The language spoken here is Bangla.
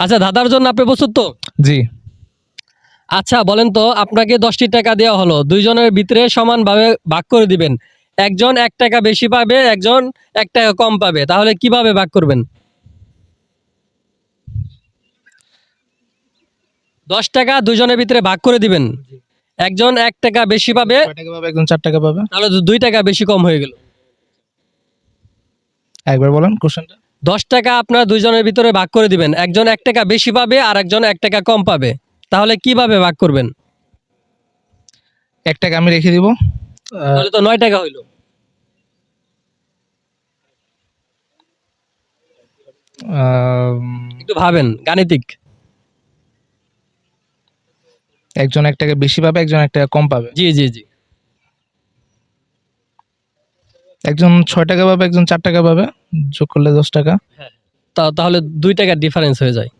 আচ্ছা দাদার জন্য আপনি প্রস্তুত তো? জি। আচ্ছা বলেন তো আপনাকে দশটি টাকা দেওয়া হলো। দুইজনের ভিতরে সমানভাবে ভাগ করে দিবেন। একজন এক টাকা বেশি পাবে একজন এক টাকা কম পাবে। তাহলে কীভাবে ভাগ করবেন? দশ টাকা দুইজনের ভিতরে ভাগ করে দিবেন। একজন এক টাকা বেশি পাবে। একজন চার টাকা পাবে। তাহলে দুই টাকা বেশি কম হয়ে গেল। একবার বলেন কোশ্চেনটা। দশ টাকা আপনার দুইজনের ভিতরে ভাগ করে দিবেন। একজন এক টাকা বেশি পাবে আর একজন এক টাকা কম পাবে। তাহলে কীভাবে ভাগ করবেন? এক টাকা আমি রেখে দিব। তাহলে তো নয় টাকা হইল। একটু ভাবেন গাণিতিক। একজন এক টাকা বেশি পাবে একজন এক টাকা কম পাবে। জি জি জি। একজন ছয় টাকা পাবে, একজন চার টাকা পাবে, যোগ করলে দশ টাকা। তাহলে দুই টাকার ডিফারেন্স হয়ে যায়।